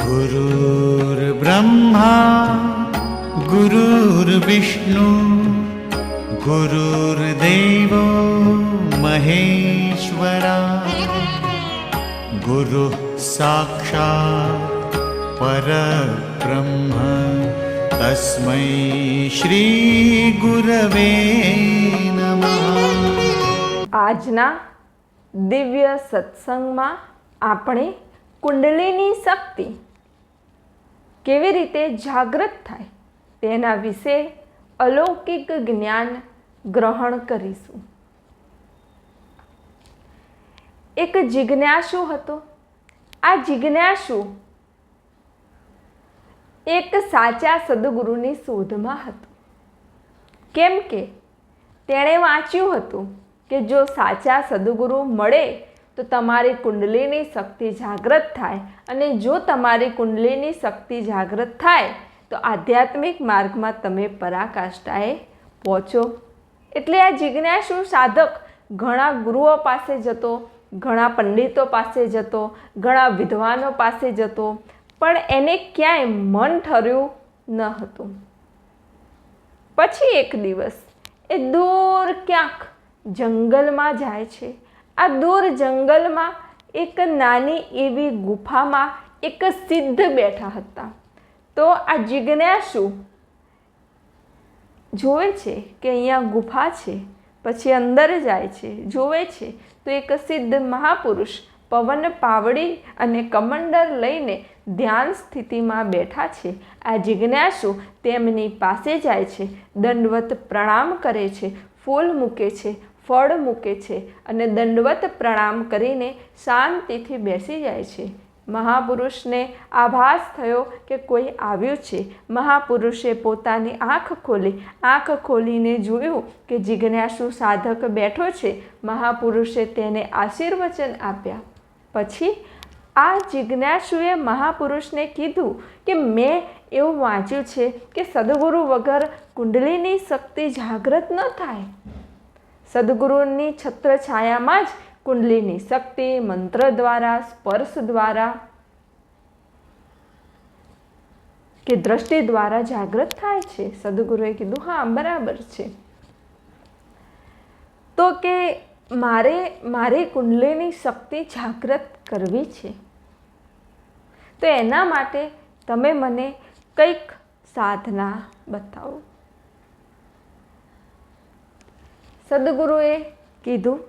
गुरुर्ब्रह्मा गुरुर्विष्णु गुरुर्देवो महेश्वरा गुरुः साक्षात् परब्रह्म तस्मै श्रीगुरवे नमः આજના દિવ્ય સત્સંગમાં આપણે કુંડલીની શક્તિ કેવી રીતે જાગૃત થાય તેના વિશે અલૌકિક જ્ઞાન ગ્રહણ કરીશું. એક જિજ્ઞાસુ હતો. આ જિજ્ઞાસુ એક સાચા સદગુરુની શોધમાં હતો. કેમ કે તેણે વાંચ્યું હતું કે જો સાચા સદગુરુ મળે તો તમારી કુંડલીની શક્તિ જાગૃત થાય અને જો તમારી કુંડલીની શક્તિ જાગૃત થાય, તો આધ્યાત્મિક માર્ગમાં તમે પરાકાષ્ઠાએ પહોંચો. એટલે આ જિજ્ઞાસુ સાધક ઘણા ગુરુઓ પાસે જતો, ઘણા પંડિતો પાસે જતો, ઘણા વિદ્વાનો પાસે જતો, પણ એને ક્યાંય મન ઠર્યું ન હતું. પછી એક દિવસ એ દૂર ક્યાંક જંગલમાં જાય છે. આ દૂર જંગલમાં એક નાની એવી ગુફામાં એક સિદ્ધ બેઠા હતા. તો આ જિજ્ઞાસુ જોવે છે કે અહીંયા ગુફા છે, પછી અંદર જાય છે, જોવે છે. તો એક સિદ્ધ મહાપુરુષ પવન પાવડી અને કમંડર લઈને ધ્યાન સ્થિતિમાં બેઠા છે. આ જિજ્ઞાસુ તેમની પાસે જાય છે, દંડવત પ્રણામ કરે છે, ફૂલ મૂકે છે ફળ મૂકે છે અને દંડવત પ્રણામ કરીને શાંતિથી બેસી જાય છે. મહાપુરુષને આભાસ થયો કે કોઈ આવ્યું છે. મહાપુરુષે પોતાની આંખ ખોલી, આંખ ખોલીને જોયું કે જિજ્ઞાસુ સાધક બેઠો છે. મહાપુરુષે તેને આશીર્વચન આપ્યા. પછી આ જિજ્ઞાસુએ મહાપુરુષને કીધું કે મેં એવું વાંચ્યું છે કે સદગુરુ વગર કુંડલીની શક્તિ જાગૃત ન થાય. સદગુરુની છત્રછાયામાં જ કુંડલીની શક્તિ મંત્ર દ્વારા, સ્પર્શ દ્વારા કે દ્રષ્ટિ દ્વારા જાગૃત થાય છે. સદગુરુએ કીધું, હા, બરાબર છે. તો કે મારે, મારી કુંડલીની શક્તિ જાગૃત કરવી છે. તો એના માટે તમે મને કંઈક સાધના બતાવો. સદગુરુએ કીધું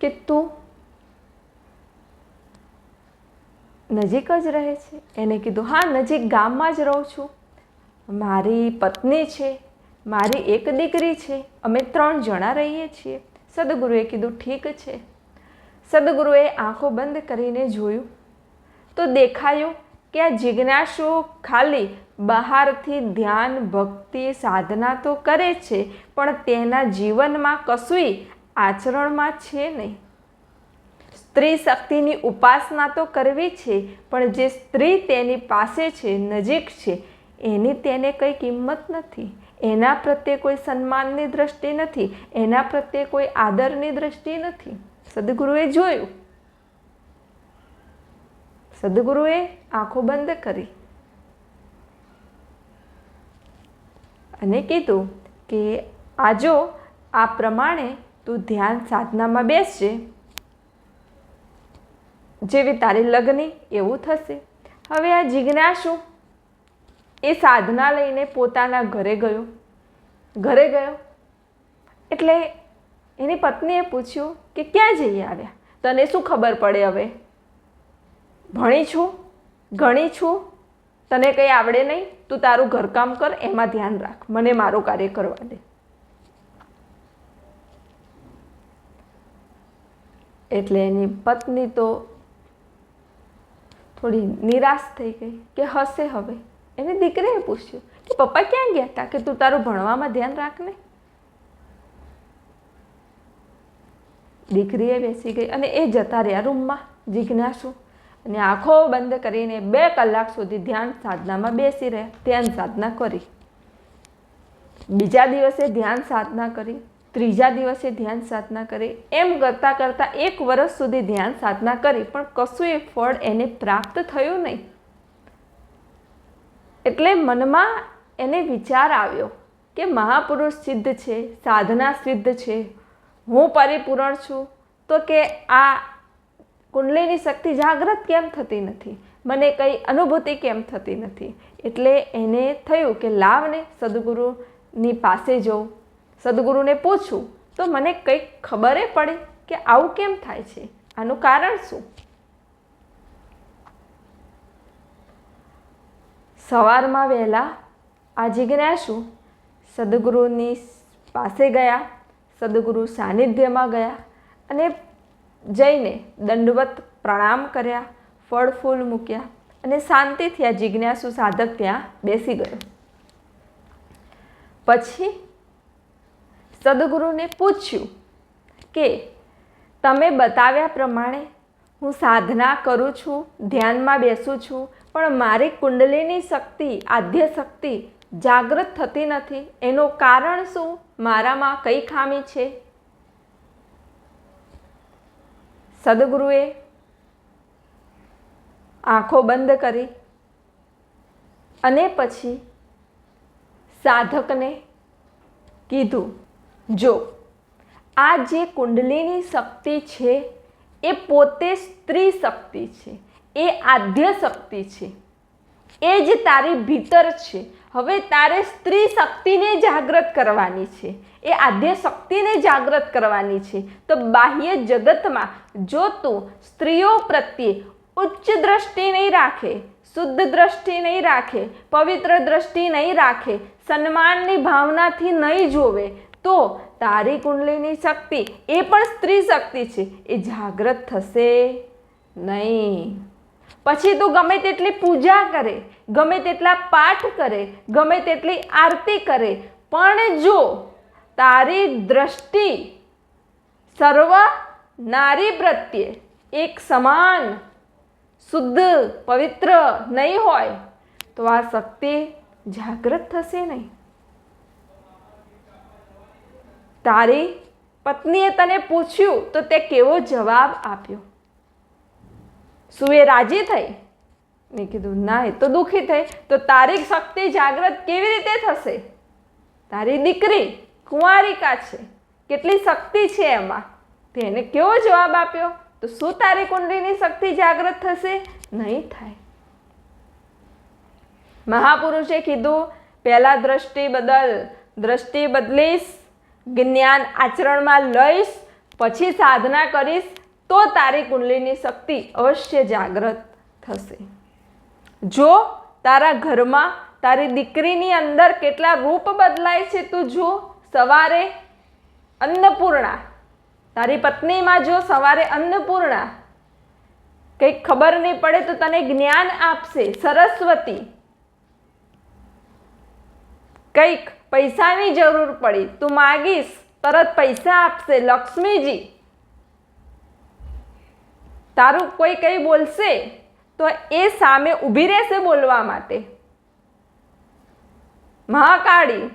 કે તું નજીક જ રહે છે. એને કીધું, હા, નજીક ગામમાં જ રહું છું. મારી પત્ની છે, મારી એક દીકરી છે, અમે ત્રણ જણા રહીએ છીએ. સદગુરુએ કીધું, ઠીક છે. સદગુરુએ આંખો બંધ કરીને જોયું. તો દેખાયું કે આ જિજ્ઞાસુ ખાલી બહારથી ધ્યાન, ભક્તિ, સાધના તો કરે છે, પણ તેના જીવનમાં કશુંય આચરણમાં છે નહીં. સ્ત્રી શક્તિની ઉપાસના તો કરવી છે, પણ જે સ્ત્રી તેની પાસે છે, નજીક છે, એની તેને કંઈ કિંમત નથી. એના પ્રત્યે કોઈ સન્માનની દ્રષ્ટિ નથી, એના પ્રત્યે કોઈ આદરની દ્રષ્ટિ નથી. સદગુરુએ જોયું. સદગુરુએ આંખો બંધ કરી. અને કીધું કે આજો, આ પ્રમાણે તું ધ્યાન સાધનામાં બેસજે. જેવી તારી લગ્ની એવું થશે. હવે આ જિજ્ઞાસુ એ સાધના લઈને પોતાના ઘરે ગયો. ઘરે ગયો. એટલે એની પત્નીએ પૂછ્યું કે ક્યાં જઈ આવ્યા? તને શું ખબર પડે હવે? ભણી છું ઘણી છું તને કંઈ આવડે નહીં, તું તારું ઘરકામ કર, એમાં ધ્યાન રાખ. મને મારું કાર્ય કરવા દે. એટલે એની પત્ની તો થોડી નિરાશ થઈ ગઈ કે હશે હવે. એને દીકરીએ પૂછ્યું કે પપ્પા ક્યાં ગયા હતા કે તું તારું ભણવામાં ધ્યાન રાખ ને? દીકરીએ બેસી ગઈ અને એ જતા રહ્યા રૂમમાં, જિજ્ઞાસુ અને આંખો બંધ કરીને બે કલાક સુધી ધ્યાન સાધનામાં બેસી રહે, ધ્યાન સાધના કરી. બીજા દિવસે ધ્યાન સાધના કરી, ત્રીજા દિવસે ધ્યાન સાધના કરી, એમ કરતાં કરતાં એક વર્ષ સુધી ધ્યાન સાધના કરી, પણ કશું એ ફળ એને પ્રાપ્ત થયું નહીં. એટલે મનમાં એને વિચાર આવ્યો કે મહાપુરુષ સિદ્ધ છે, સાધના સિદ્ધ છે, હું પરિપૂર્ણ છું, તો કે આ કુંડલીની શક્તિ જાગૃત કેમ થતી નથી? મને કંઈ અનુભૂતિ કેમ થતી નથી? એટલે એને થયું કે લાવને સદગુરુની પાસે જઉં. સદગુરુને પૂછું, તો મને કંઈક ખબરે પડે કે આવું કેમ થાય છે? આનું કારણ શું? સવારમાં વહેલા આ જિજ્ઞાસુ સદગુરુની પાસે ગયા, સદગુરુ સાનિધ્યમાં ગયા અને જઈને દંડવત પ્રણામ કર્યા, ફળ ફૂલ મૂક્યા અને શાંતિથી આ જિજ્ઞાસુ સાધક ત્યાં બેસી ગયો. પછી સદગુરુને પૂછ્યું કે, તમે બતાવ્યા પ્રમાણે હું સાધના કરું છું, ધ્યાનમાં બેસું છું, પણ મારી કુંડલીની શક્તિ, આદ્ય શક્તિ જાગૃત થતી નથી, એનું કારણ શું? મારામાં કઈ ખામી છે? સદગુરુએ આંખો બંધ કરી અને પછી સાધકને કીધું, જો, આ જે કુંડલીની શક્તિ છે, એ પોતે સ્ત્રી શક્તિ છે, એ આદ્ય શક્તિ છે, એ જ તારી ભીતર છે હવે તારે સ્ત્રી શક્તિને જાગૃત કરવાની છે. એ આદ્ય શક્તિને જાગૃત કરવાની છે. તો બાહ્ય જગતમાં જો તું સ્ત્રીઓ પ્રત્યે ઉચ્ચ દ્રષ્ટિ નહીં રાખે, શુદ્ધ દ્રષ્ટિ નહીં રાખે, પવિત્ર દ્રષ્ટિ નહીં રાખે, સન્માનની ભાવનાથી નહીં જોવે, તો તારી કુંડલીની શક્તિ એ પણ સ્ત્રી શક્તિ છે. એ જાગૃત થશે નહીં. પછી તું ગમે તેટલી પૂજા કરે, ગમે તેટલા પાઠ કરે, ગમે તેટલી આરતી કરે, પણ જો તારી દ્રષ્ટિ સર્વ નારી પ્રત્યે એક સમાન, શુદ્ધ, પવિત્ર નહીં હોય, તો આ શક્તિ જાગૃત થશે નહીં. તારી પત્નીએ તને પૂછ્યું, તો તે કેવો જવાબ આપ્યો? શું એ રાજી થઈ? મેં કીધું, ના, એ તો દુઃખી થઈ. તો તારી શક્તિ જાગૃત કેવી રીતે થશે? તારી દીકરી કુંવારિકા છે. કેટલી શક્તિ છે એમાં. તેને કેવો જવાબ આપ્યો? તો શું તારી કુંડલીની શક્તિ જાગૃત થશે? નહીં થાય. મહાપુરુષે કીધું, પહેલાં દ્રષ્ટિ બદલ, દ્રષ્ટિ બદલીશ, જ્ઞાન આચરણમાં લઈશ, પછી સાધના કરીશ તો તારી કુંડલીની શક્તિ અવશ્ય જાગૃત થશે. જો તારા ઘરમાં તારી દીકરીની અંદર કેટલા રૂપ બદલાય છે તું જો સવારે અન્નપૂર્ણા, તારી પત્નીમાં જો સવારે અન્નપૂર્ણા, કંઈક ખબર નહીં પડે તો તને જ્ઞાન આપશે, સરસ્વતી. કંઈક પૈસાની જરૂર પડી, તું માગીશ, તરત પૈસા આપશે, લક્ષ્મીજી. તારું કોઈ કંઈ બોલશે, તો એ સામે ઊભી રહેશે બોલવા માટે. મહાકાળી,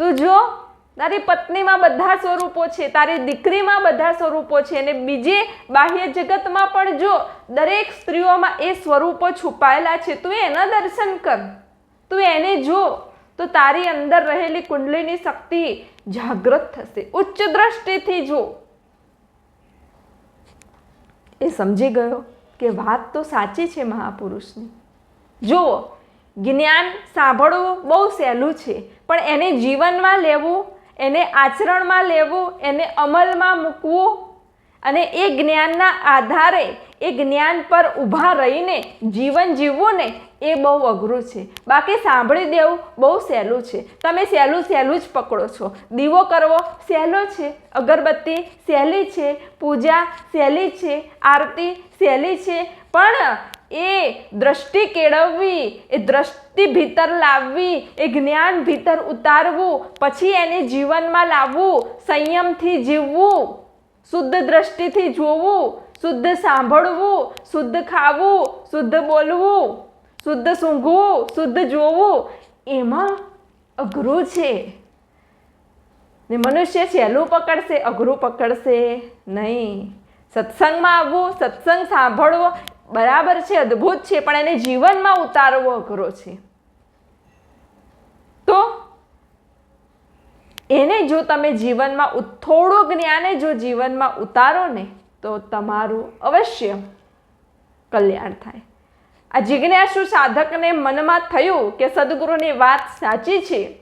તું જો, તારી પત્નીમાં બધા સ્વરૂપો છે, તારી દીકરીમાં બધા સ્વરૂપો છે, અને બીજે બાહ્ય જગતમાં પણ જો દરેક સ્ત્રીઓમાં એ સ્વરૂપો છુપાયેલા છે, તું એના દર્શન કર. તું એને જો, તો તારી અંદર રહેલી કુંડલીની શક્તિ જાગૃત થશે. ઉચ્ચ દ્રષ્ટિથી જો. એ સમજી ગયો કે વાત તો સાચી છે મહાપુરુષની. જુઓ, જ્ઞાન સાંભળવું બહુ સહેલું છે, પણ એને જીવનમાં લેવું, એને આચરણમાં લેવું, એને અમલમાં મૂકવું અને એ જ્ઞાનના આધારે, એ જ્ઞાન પર ઊભા રહીને જીવન જીવવું ને એ બહુ અઘરું છે. બાકી સાંભળી દેવું બહુ સહેલું છે. તમે સહેલું સહેલું જ પકડો છો. દીવો કરવો સહેલો છે. અગરબત્તી સહેલી છે. પૂજા સહેલી છે. આરતી સહેલી છે. પણ એ દ્રષ્ટિ કેળવવી, એ દ્રષ્ટિ ભીતર લાવવી, એ જ્ઞાન ભીતર ઉતારવું, પછી એને જીવનમાં લાવવું, સંયમથી જીવવું શુદ્ધ દ્રષ્ટિથી જોવું, શુદ્ધ સાંભળવું, શુદ્ધ ખાવું, શુદ્ધ બોલવું, શુદ્ધ સૂંઘવું, શુદ્ધ જોવું, એમાં અઘરું છે. ને મનુષ્ય સહેલું પકડશે, અઘરું પકડશે નહીં. સત્સંગમાં આવવું, સત્સંગ સાંભળવો બરાબર છે, અદ્ભુત છે, પણ એને જીવનમાં ઉતારવો અઘરો છે તો એને જો તમે જીવનમાં થોડું જ્ઞાને જો જીવનમાં ઉતારો ને, તો તમારું અવશ્ય કલ્યાણ થાય. આ જિજ્ઞાસુ સાધકને મનમાં થયું કે સદગુરુની વાત સાચી છે.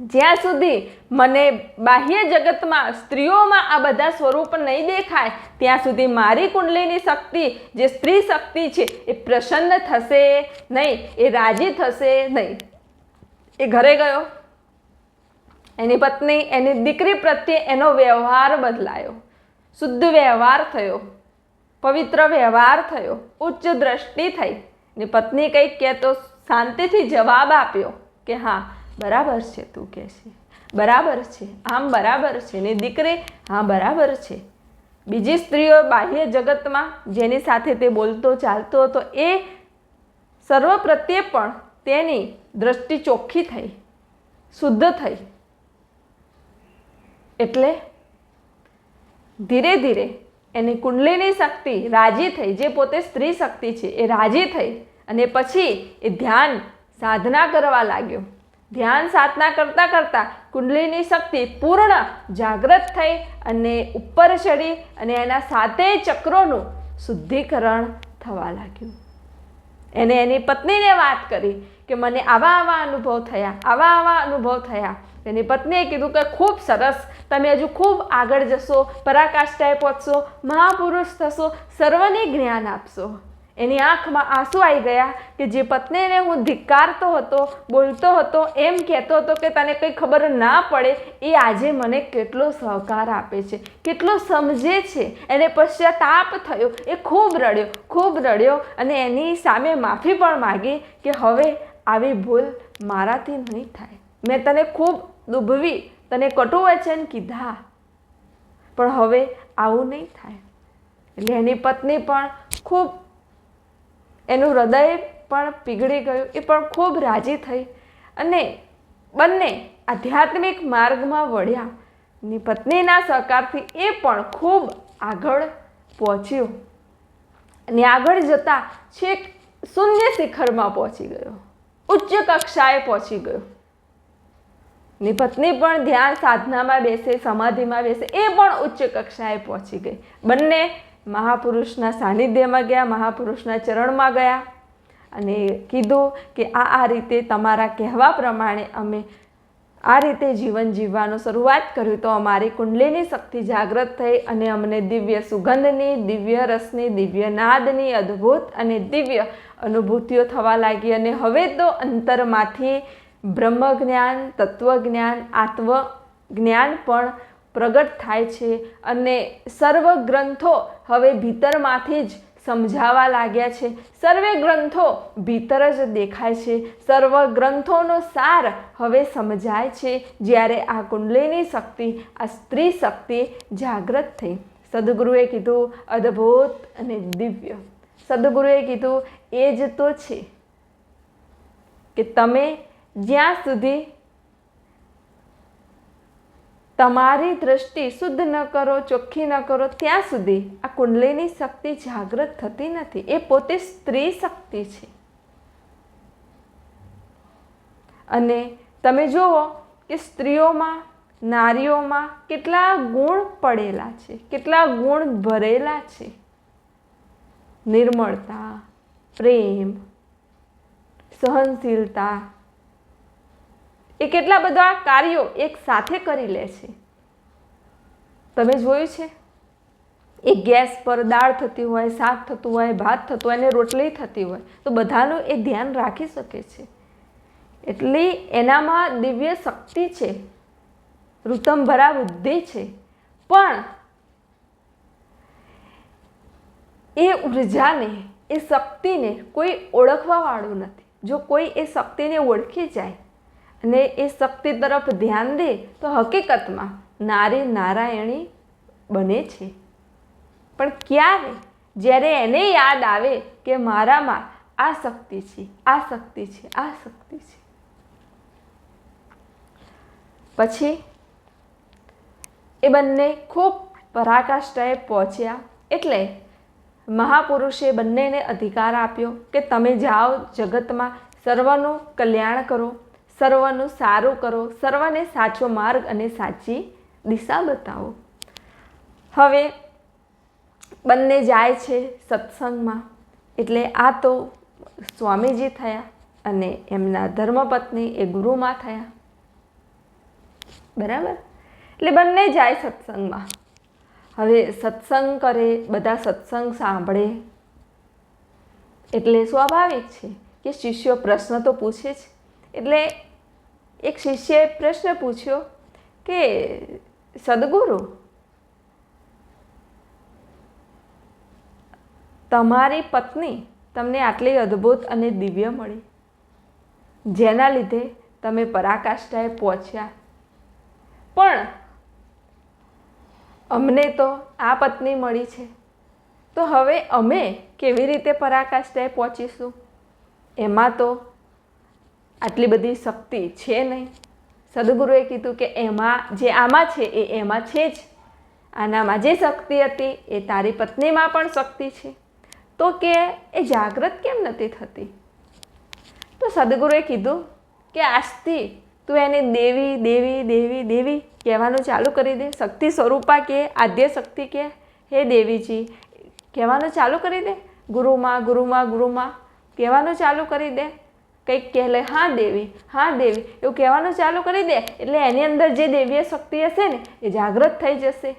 જ્યાં સુધી મને બાહ્ય જગતમાં સ્ત્રીઓમાં આ બધા સ્વરૂપ નહીં દેખાય, ત્યાં સુધી મારી કુંડલીની શક્તિ, જે સ્ત્રી શક્તિ છે, એ પ્રસન્ન થશે નહીં, એ રાજી થશે નહીં. એ ઘરે ગયો. એની પત્ની, એની દીકરી પ્રત્યે એનો વ્યવહાર બદલાયો. શુદ્ધ વ્યવહાર થયો. પવિત્ર વ્યવહાર થયો. ઉચ્ચ દ્રષ્ટિ થઈ. ને પત્ની કંઈક કહે તો શાંતિથી જવાબ આપ્યો કે, હા, બરાબર છે, તું કહે છે. બરાબર છે. આમ બરાબર છે. ને દીકરી, હા, બરાબર છે. બીજી સ્ત્રીઓ બાહ્ય જગતમાં જેની સાથે તે બોલતો, ચાલતો હતો, એ સર્વ પ્રત્યે પણ તેની દ્રષ્ટિ ચોખ્ખી થઈ. શુદ્ધ થઈ. એટલે ધીરે ધીરે એની કુંડલીની શક્તિ રાજી થઈ, જે પોતે સ્ત્રી શક્તિ છે, એ રાજી થઈ અને પછી એ ધ્યાન સાધના કરવા લાગ્યો. ધ્યાન સાધના કરતાં કરતાં કુંડલીની શક્તિ પૂર્ણ જાગૃત થઈ અને ઉપર ચડી અને એના સાતે ચક્રોનું શુદ્ધિકરણ થવા લાગ્યું. એને એની પત્નીને વાત કરી કે મને આવા આવા અનુભવ થયા, આવા આવા અનુભવ થયા. એની પત્નીએ કીધું કે ખૂબ સરસ, તમે હજુ ખૂબ આગળ જશો, પરાકાષ્ઠાએ પહોંચશો, મહાપુરુષ થશો, સર્વને જ્ઞાન આપશો. એની આંખમાં આંસુ આવી ગયા કે જે પત્નીને હું ધિક્કારતો હતો, બોલતો હતો, એમ કહેતો હતો કે તને કંઈ ખબર ના પડે, એ આજે મને કેટલો સહકાર આપે છે, કેટલો સમજે છે. એને પશ્ચાતાપ થયો, એ ખૂબ રડ્યો ખૂબ રડ્યો અને એની સામે માફી પણ માગી કે હવે આવી ભૂલ મારાથી નહીં થાય. મેં તને ખૂબ દુભવી, તને કટુ વચન કીધા. પણ હવે આવું નહીં થાય. એટલે એની પત્ની પણ ખૂબ, એનું હૃદય પણ પીગળી ગયું, એ પણ ખૂબ રાજી થઈ. અને બંને આધ્યાત્મિક માર્ગમાં વળ્યા. ની પત્નીના સહકારથી એ પણ ખૂબ આગળ પહોંચ્યો. અને આગળ જતાં છેક શૂન્ય શિખરમાં પહોંચી ગયો. ઉચ્ચ કક્ષાએ પહોંચી ગયો. ની પત્ની પણ ધ્યાન સાધનામાં બેસે, સમાધિમાં બેસે, એ પણ ઉચ્ચ કક્ષાએ પહોંચી ગઈ. બંને મહાપુરુષના સાનિધ્યમાં ગયા, મહાપુરુષના ચરણમાં ગયા અને કીધું કે આ આ રીતે તમારા કહેવા પ્રમાણે અમે આ રીતે જીવન જીવવાનું શરૂઆત કર્યું. તો અમારી કુંડલીની શક્તિ જાગૃત થઈ અને અમને દિવ્ય સુગંધની, દિવ્ય રસની, દિવ્ય નાદની અદ્ભુત અને દિવ્ય અનુભૂતિઓ થવા લાગી. અને હવે તો અંતરમાંથી બ્રહ્મ જ્ઞાન તત્વજ્ઞાન આત્મ જ્ઞાન પણ પ્રગટ થાય છે અને સર્વ ગ્રંથો હવે ભીતરમાંથી જ સમજાવા લાગ્યા છે. સર્વે ગ્રંથો ભીતર જ દેખાય છે. સર્વ ગ્રંથોનો સાર હવે સમજાય છે. જ્યારે આ કુંડલીની શક્તિ, આ સ્ત્રી શક્તિ જાગૃત થઈ. સદગુરુએ કીધું, અદ્ભુત અને દિવ્ય. સદગુરુએ કીધું, એ જ તો છે કે તમે જ્યાં સુધી તમારી દ્રષ્ટિ શુદ્ધ ન કરો, ચોખ્ખી ન કરો, ત્યાં સુધી આ કુંડલીની શક્તિ જાગૃત થતી નથી. એ પોતે સ્ત્રી શક્તિ છે. અને તમે જુઓ કે સ્ત્રીઓમાં, નારીઓમાં કેટલા ગુણ પડેલા છે, કેટલા ગુણ ભરેલા છે. નિર્મળતા, પ્રેમ, સહનશીલતા એ કેટલા બધા કાર્યો એક સાથે કરી લે છે. તમે જોયું છે? એ ગેસ પર દાળ થતી હોય, શાક થતું હોય, ભાત થતું હોય અને રોટલી થતી હોય. તો બધાનું એ ધ્યાન રાખી શકે છે. એટલી એનામાં દિવ્ય શક્તિ છે. ઋતમભરા બુદ્ધિ છે. પણ એ ઉર્જાને, એ શક્તિને કોઈ ઓળખવાવાળું નથી. જો કોઈ એ શક્તિને ઓળખી જાય અને એ શક્તિ તરફ ધ્યાન દે તો હકીકતમાં નારી નારાયણી બને છે. પણ ક્યારે? જ્યારે એને યાદ આવે કે મારામાં આ શક્તિ છે, આ શક્તિ છે, આ શક્તિ છે. પછી એ બંને ખૂબ પરાકાષ્ઠાએ પહોંચ્યા એટલે મહાપુરુષે બંનેને અધિકાર આપ્યો કે તમે જાઓ જગતમાં સર્વનું કલ્યાણ કરો. સર્વનું સારું કરો, સર્વને સાચો માર્ગ અને સાચી દિશા બતાવો. હવે બંને જાય છે સત્સંગમાં. એટલે આ તો સ્વામીજી થયા અને એમના ધર્મપત્ની એ ગુરુમાં થયા. બરાબર? એટલે બંને જાય સત્સંગમાં. હવે સત્સંગ કરે, બધા સત્સંગ સાંભળે. એટલે સ્વાભાવિક છે કે શિષ્યો પ્રશ્ન તો પૂછે જ. એટલે એક શિષ્યએ પ્રશ્ન પૂછ્યો કે, સદગુરુ, તમારી પત્ની તમને આટલી અદ્ભુત અને દિવ્ય મળી, જેના લીધે તમે પરાકાષ્ઠાએ પહોંચ્યા. પણ અમને તો આ પત્ની મળી છે. તો હવે અમે કેવી રીતે પરાકાષ્ઠાએ પહોંચીશું? એમાં તો આટલી બધી શક્તિ છે નહીં. સદગુરુએ કીધું કે એમાં જે આમાં છે એ એમાં છે જ. આનામાં જે શક્તિ હતી એ તારી પત્નીમાં પણ શક્તિ છે. તો કે એ જાગૃત કેમ નથી થતી? તો સદગુરુએ કીધું કે આજથી તું એને દેવી દેવી દેવી દેવી કહેવાનું ચાલુ કરી દે. શક્તિ સ્વરૂપા કે આદ્ય શક્તિ કે? હે દેવીજી, કહેવાનું ચાલુ કરી દે. ગુરુમાં ગુરુમાં ગુરુમાં કહેવાનું ચાલુ કરી દે. કંઈક કહેલે, હા દેવી હા દેવી, એવું કહેવાનું ચાલુ કરી દે, એટલે એની અંદર જે દેવીય શક્તિ હશે ને, એ જાગૃત થઈ જશે.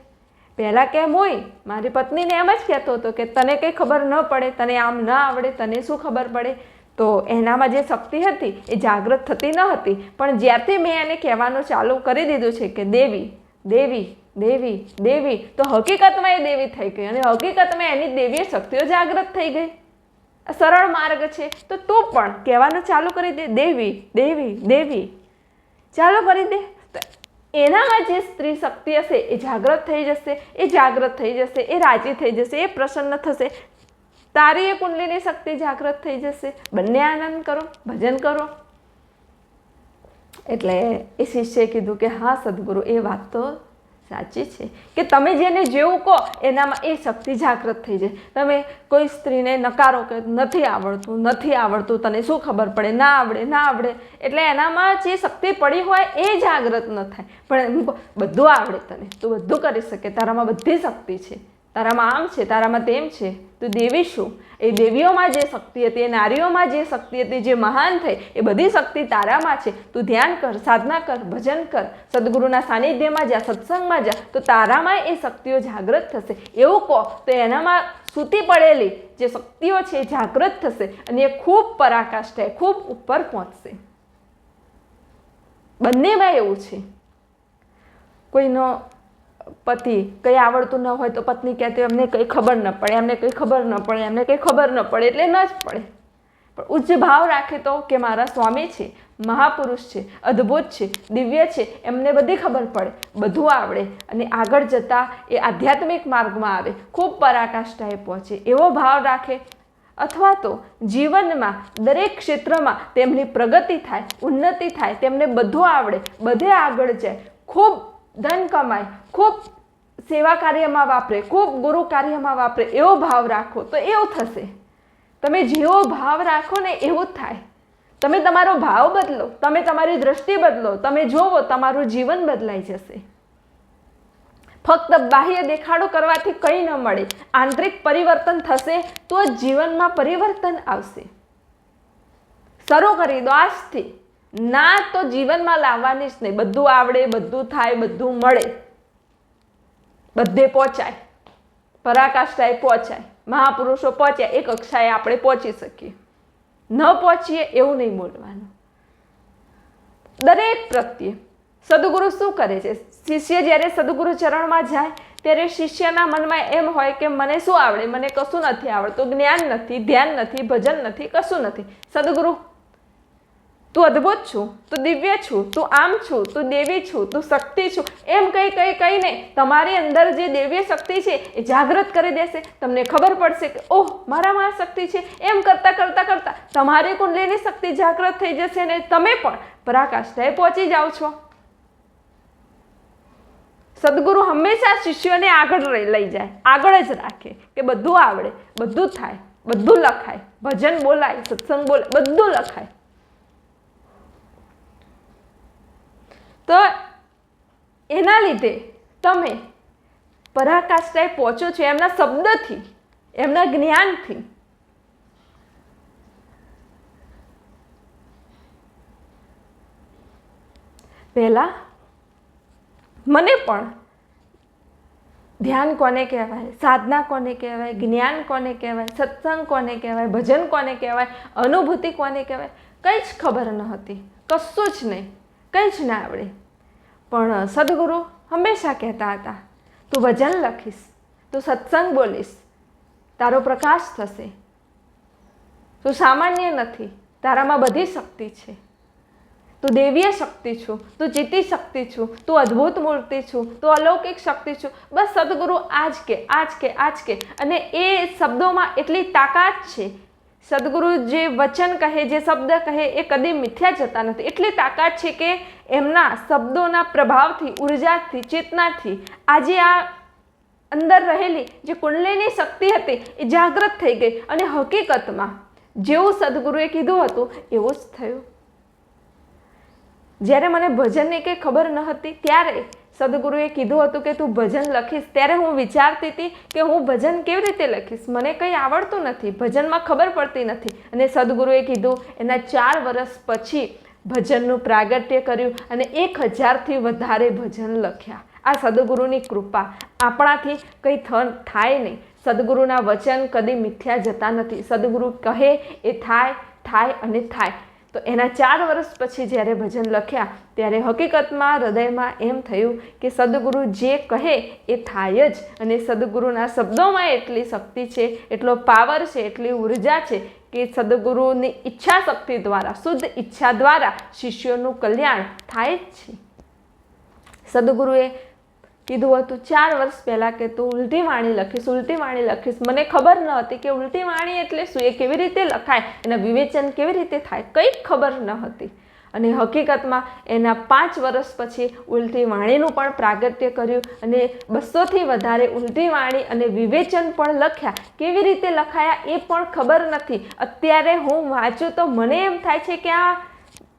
પહેલાં કેમ હોય? મારી પત્નીને એમ જ કહેતો હતો કે, તને કંઈ ખબર ન પડે, તને આમ ન આવડે, તને શું ખબર પડે? તો એનામાં જે શક્તિ હતી, એ જાગૃત થતી ન હતી. પણ જ્યારથી મેં એને કહેવાનું ચાલુ કરી દીધું છે કે, દેવી દેવી દેવી દેવી, તો હકીકતમાં એ દેવી થઈ ગઈ. અને હકીકતમાં એની દેવીય શક્તિઓ જાગૃત થઈ ગઈ. સરળ માર્ગ છે. તો તું પણ કહેવાનું ચાલુ કરી દે, દેવી દેવી દેવી. ચાલુ કરી દે. તો એનામાં જે સ્ત્રી શક્તિ હશે એ જાગૃત થઈ જશે, એ જાગૃત થઈ જશે, એ રાજી થઈ જશે, એ પ્રસન્ન થશે. તારી એ કુંડલીની શક્તિ જાગૃત થઈ જશે. બંને આનંદ કરો, ભજન કરો. એટલે એ શિષ્યએ કીધું કે હા, સદગુરુ, એ વાત તો સાચી છે. કે તમે જેને જેવું કહો, એનામાં એ શક્તિ જાગૃત થઈ જાય. તમે કોઈ સ્ત્રીને નકારો કે નથી આવડતું નથી આવડતું, તને શું ખબર પડે? ના આવડે ના આવડે. એટલે એનામાં જે શક્તિ પડી હોય, એ જાગૃત ન થાય. પણ એમ બધું આવડે તને. તું બધું કરી શકે. તારામાં બધી શક્તિ છે. તારામાં આમ છે, તારામાં તેમ છે. તું દેવી શું? એ દેવીઓમાં જે શક્તિ હતી, એ નારીઓમાં જે શક્તિ હતી, જે મહાન થઈ, એ બધી શક્તિ તારામાં છે. તું ધ્યાન કર, સાધના કર, ભજન કર. સદગુરુના સાનિધ્યમાં જા, સત્સંગમાં જા, તો તારામાં એ શક્તિઓ જાગૃત થશે. એવું કહો, તો એનામાં સૂતી પડેલી જે શક્તિઓ છે, એ જાગૃત થશે અને એ ખૂબ પરાકાષ્ઠાએ ખૂબ ઉપર પહોંચશે. બંનેમાં એવું છે. કોઈનો પતિ કંઈ આવડતું ન હોય તો પત્ની કહેતી એમને કંઈ ખબર ન પડે એમને કંઈ ખબર ન પડે એમને કંઈ ખબર ન પડે, એટલે ન જ પડે. પણ ઉચ્ચ ભાવ રાખે તો કે મારા સ્વામી છે, મહાપુરુષ છે, અદ્ભુત છે, દિવ્ય છે, એમને બધી ખબર પડે, બધું આવડે અને આગળ જતાં એ આધ્યાત્મિક માર્ગમાં આવે, ખૂબ પરાકાષ્ઠાએ પહોંચે, એવો ભાવ રાખે. અથવા તો જીવનમાં દરેક ક્ષેત્રમાં તેમની પ્રગતિ થાય, ઉન્નતિ થાય, તેમને બધું આવડે, બધે આગળ જાય, ખૂબ ધન કમાય, ખૂબ સેવા કાર્યમાં વાપરે, ખૂબ ગુરુ કાર્યમાં વાપરે, એવો ભાવ રાખો, તો એવું થશે. તમે જેવો ભાવ રાખો ને એવું થાય. તમે તમારો ભાવ બદલો, તમે તમારી દ્રષ્ટિ બદલો, તમે જોવો, તમારું જીવન બદલાઈ જશે. ફક્ત બાહ્ય દેખાડો કરવાથી કંઈ ન મળે. આંતરિક પરિવર્તન થશે, તો જીવનમાં પરિવર્તન આવશે. શરૂ કરી દો આજથી. ના તો જીવનમાં લાવવાની જ નહીં. બધું આવડે, બધું થાય, બધું મળે. બધે પહોંચાય. પરાકાષ્ઠાએ પહોંચાય. મહાપુરુષો પહોંચ્યા. એ કક્ષાએ આપણે પહોંચી શકીએ. ન પહોંચીએ એવું નહીં બોલવાનું. દરેક પ્રત્યે સદગુરુ શું કરે છે? શિષ્ય જ્યારે સદગુરુ ચરણમાં જાય, ત્યારે શિષ્યના મનમાં એમ હોય કે મને શું આવડે? મને કશું નથી આવડતું. જ્ઞાન નથી, ધ્યાન નથી, ભજન નથી, કશું નથી. સદગુરુ તું અદ્ભુત છું, તું દિવ્ય છું, તું આમ છું, તું દેવી છું, તું શક્તિ છું, એમ કંઈ કંઈ કહીને તમારી અંદર જે દેવીય શક્તિ છે એ જાગૃત કરી દેશે. તમને ખબર પડશે કે, ઓહ, મારામાં આ શક્તિ છે. એમ કરતાં કરતાં કરતાં તમારી કુંડલીની શક્તિ જાગૃત થઈ જશે અને તમે પણ પરાકાષ્ઠાએ પહોંચી જાઓ છો. સદગુરુ હંમેશા શિષ્યોને આગળ લઈ જાય. આગળ જ રાખે કે બધું આવડે, બધું થાય, બધું લખાય. ભજન બોલાય, સત્સંગ બોલાય, બધું લખાય. તો એના લીધે તમે પરાકાષ્ઠાએ પહોંચો છો એમના શબ્દથી, એમના જ્ઞાનથી. પહેલાં મને પણ ધ્યાન કોને કહેવાય, સાધના કોને કહેવાય, જ્ઞાન કોને કહેવાય, સત્સંગ કોને કહેવાય, ભજન કોને કહેવાય, અનુભૂતિ કોને કહેવાય, કંઈ જ ખબર ન હતી, કશું જ નહીં. કંઈ જ ના આવડે. પણ સદગુરુ હંમેશા કહેતા હતા, તું ભજન લખીશ, તું સત્સંગ બોલીશ, તારો પ્રકાશ થશે. તું સામાન્ય નથી, તારામાં બધી શક્તિ છે. તું દેવીય શક્તિ છું, તું જીતી શક્તિ છું, તું અદ્ભુત મૂર્તિ છું, તું અલૌકિક શક્તિ છું. બસ સદગુરુ આજ કે આજ કે આજ કે. અને એ શબ્દોમાં એટલી તાકાત છે સદગુરુ જે વચન કહે, જે શબ્દ કહે, એ કદી મિથ્યા જતા નથી. એટલી તાકાત છે કે એમના શબ્દોના પ્રભાવથી, ઉર્જાથી, ચેતનાથી આજે આ અંદર રહેલી જે કુંડલીની શક્તિ હતી, એ જાગૃત થઈ ગઈ અને હકીકતમાં જેવું સદગુરુએ કીધું હતું, એવું જ થયું. જ્યારે મને ભજનની કંઈ ખબર ન હતી, ત્યારે સદગુરુએ કીધું હતું કે તું ભજન લખીશ. ત્યારે હું વિચારતી હતી કે હું ભજન કેવી રીતે લખીશ? મને કંઈ આવડતું નથી. ભજનમાં ખબર પડતી નથી. અને સદગુરુએ કીધું, એના ચાર વર્ષ પછી ભજનનું પ્રાગટ્ય કર્યું અને એક હજારથી વધારે ભજન લખ્યા. આ સદગુરુની કૃપા. આપણાથી કંઈ થન થાય નહીં. સદગુરુના વચન કદી મિથ્યા જતા નથી. સદગુરુ કહે, એ થાય થાય અને થાય. તો એના ચાર વર્ષ પછી જ્યારે ભજન લખ્યા, ત્યારે હકીકતમાં હૃદયમાં એમ થયું કે સદગુરુ જે કહે એ થાય જ અને સદગુરુના શબ્દોમાં એટલી શક્તિ છે, એટલો પાવર છે, એટલી ઊર્જા છે કે સદગુરુની ઈચ્છા શક્તિ દ્વારા, શુદ્ધ ઈચ્છા દ્વારા શિષ્યોનું કલ્યાણ થાય જ છે. સદગુરુએ કીધું હતું ચાર વર્ષ પહેલાં કે તું ઉલટી વાણી લખીશ, ઉલટી વાણી લખીશ. મને ખબર ન હતી કે ઉલટી વાણી એટલે શું, એ કેવી રીતે લખાય, એના વિવેચન કેવી રીતે થાય, કંઈ ખબર ન હતી. અને હકીકતમાં એના પાંચ વર્ષ પછી ઉલટી વાણીનું પણ પ્રાગટ્ય કર્યું અને બસોથી વધારે ઉલટી વાણી અને વિવેચન પણ લખ્યા. કેવી રીતે લખાયા એ પણ ખબર નથી. અત્યારે હું વાંચું તો મને એમ થાય છે કે આ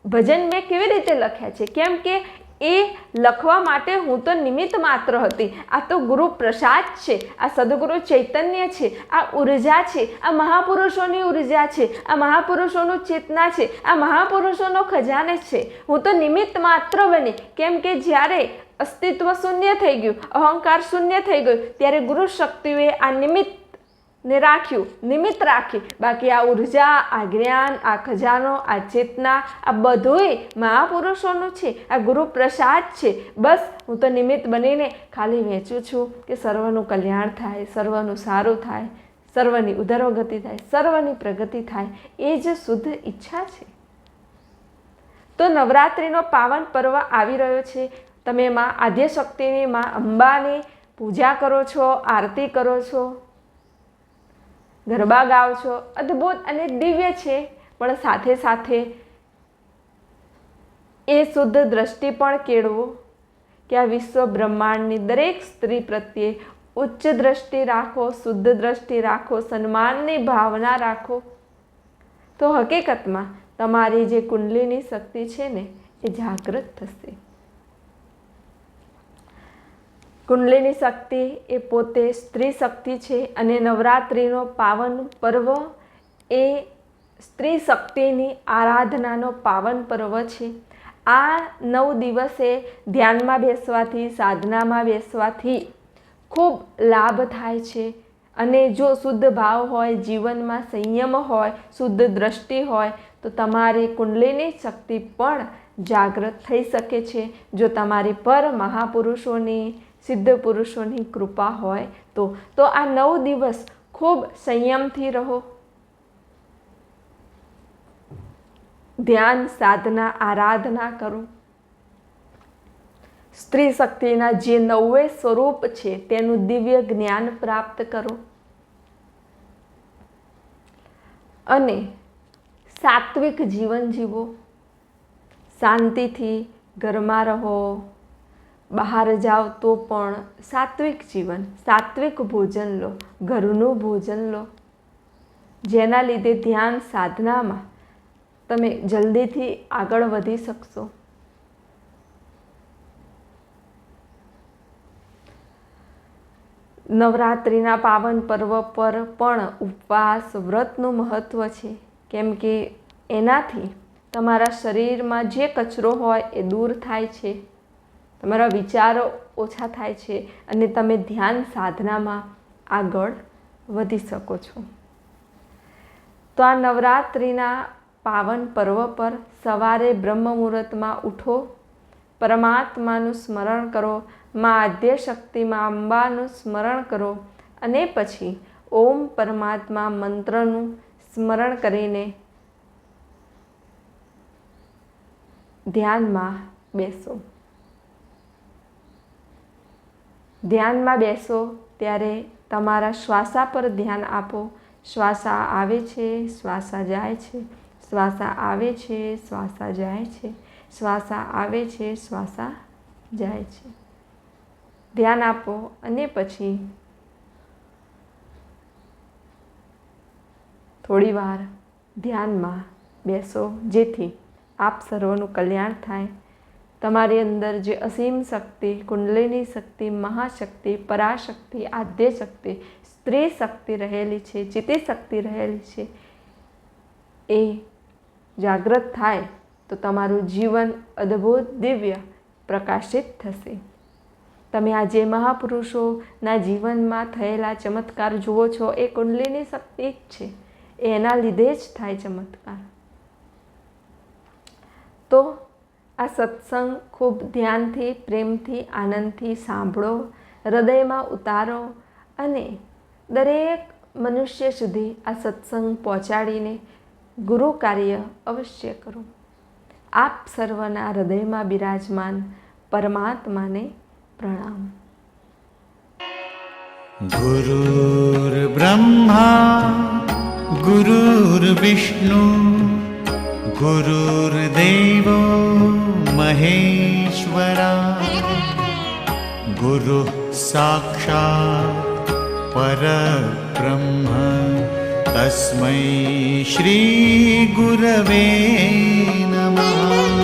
ભજન મેં કેવી રીતે લખ્યા છે? કેમ કે એ લખવા માટે હું તો નિમિત્ત માત્ર હતી. આ તો ગુરુ પ્રસાદ છે, આ સદગુરુ ચૈતન્ય છે, આ ઊર્જા છે, આ મહાપુરુષોની ઊર્જા છે, આ મહાપુરુષોનું ચેતના છે, આ મહાપુરુષોનો ખજાને છે. હું તો નિમિત્ત માત્ર બની. કેમ કે જ્યારે અસ્તિત્વ શૂન્ય થઈ ગયું, અહંકાર શૂન્ય થઈ ગયું, ત્યારે ગુરુ શક્તિઓએ આ નિમિત્ત ને રાખ્યું, નિમિત્ત રાખી. બાકી આ ઊર્જા, આ જ્ઞાન, આ ખજાનો, આ ચેતના, આ બધુંય મહાપુરુષોનું છે, આ ગુરુ પ્રસાદ છે. બસ, હું તો નિમિત્ત બનીને ખાલી વહેંચું છું કે સર્વનું કલ્યાણ થાય, સર્વનું સારું થાય, સર્વની ઉદરોગતિ થાય, સર્વની પ્રગતિ થાય. એ જ શુદ્ધ ઈચ્છા છે. તો નવરાત્રિનો પાવન પર્વ આવી રહ્યો છે. તમે માં આદ્યશક્તિની, માં અંબાની પૂજા કરો છો, આરતી કરો છો. ગરબા ગાઓ છો. અદ્ભુત અને દિવ્ય છે. પણ સાથે સાથે એ શુદ્ધ દ્રષ્ટિ પણ કેળવો કે આ વિશ્વ બ્રહ્માંડની દરેક સ્ત્રી પ્રત્યે ઉચ્ચ દ્રષ્ટિ રાખો, શુદ્ધ દ્રષ્ટિ રાખો, સન્માનની ભાવના રાખો. તો હકીકતમાં તમારી જે કુંડલીની શક્તિ છે ને, એ જાગૃત થશે. કુંડલીની શક્તિ એ પોતે સ્ત્રી શક્તિ છે અને નવરાત્રિનો પાવન પર્વ એ સ્ત્રી શક્તિની આરાધનાનો પાવન પર્વ છે. આ નવ દિવસે ધ્યાનમાં બેસવાથી, સાધનામાં બેસવાથી ખૂબ લાભ થાય છે. અને જો શુદ્ધ ભાવ હોય, જીવનમાં સંયમ હોય, શુદ્ધ દ્રષ્ટિ હોય, તો તમારી કુંડલીની શક્તિ પણ જાગૃત થઈ શકે છે. જો તમારી પર મહાપુરુષોની સિદ્ધ પુરુષોની કૃપા હોય તો. તો આ નવ દિવસ ખૂબ સંયમથી રહો. ધ્યાન, સાધના, આરાધના કરો. સ્ત્રી શક્તિના જે નવે સ્વરૂપ છે તેનું દિવ્ય જ્ઞાન પ્રાપ્ત કરો. અને સાત્વિક જીવન જીવો. શાંતિથી ઘરમાં રહો. બહાર જાઓ તો પણ સાત્વિક જીવન, સાત્વિક ભોજન લો, ઘરનું ભોજન લો. જેના લીધે ધ્યાન સાધનામાં તમે જલ્દીથી આગળ વધી શકશો. નવરાત્રિના પાવન પર્વ પર પણ ઉપવાસ વ્રતનું મહત્ત્વ છે. કેમ કે એનાથી તમારા શરીરમાં જે કચરો હોય એ દૂર થાય છે. તમારા વિચારો ઓછા થાય છે અને તમે ધ્યાન સાધનામાં આગળ વધી શકો છો. તો આ નવરાત્રિના પાવન પર્વ પર સવારે બ્રહ્મ મુહૂર્તમાં ઉઠો, પરમાત્માનું સ્મરણ કરો, મા આદ્ય શક્તિમાં અંબાનું સ્મરણ કરો અને પછી ઓમ પરમાત્મા મંત્રનું સ્મરણ કરીને ધ્યાનમાં બેસો. ધ્યાનમાં બેસો ત્યારે તમારા શ્વાસા પર ધ્યાન આપો. શ્વાસા આવે છે, શ્વાસા જાય છે, શ્વાસા આવે છે, શ્વાસા જાય છે, શ્વાસા આવે છે, શ્વાસા જાય છે. ધ્યાન આપો અને પછી થોડીવાર ધ્યાનમાં બેસો જેથી આપ સર્વનું કલ્યાણ થાય. તમારી અંદર જે અસીમ શક્તિ, કુંડલીની શક્તિ, મહાશક્તિ, પરાશક્તિ આદ્ય શક્તિ સ્ત્રી શક્તિ રહેલી છે ચિત્તી શક્તિ રહેલી છે, એ જાગૃત થાય તો તમારું જીવન અદ્ભુત દિવ્ય પ્રકાશિત થશે. તમે આ જે મહાપુરુષોના જીવનમાં થયેલા ચમત્કાર જુઓ છો, એ કુંડલીની શક્તિ જ છે. એના લીધે જ થાય ચમત્કાર. તો આ સત્સંગ ખૂબ ધ્યાનથી, પ્રેમથી, આનંદથી સાંભળો, હૃદયમાં ઉતારો અને દરેક મનુષ્ય સુધી આ સત્સંગ પહોંચાડીને ગુરુ કાર્ય અવશ્ય કરો. આપ સર્વના હૃદયમાં બિરાજમાન પરમાત્માને પ્રણામ. ગુરુર્બ્રહ્મા ગુરુર્વિષ્ણુ ગુરુર્દેવો महेश्वरा। गुरुः साक्षात् परब्रह्म। तस्मै श्रीगुरवे नमः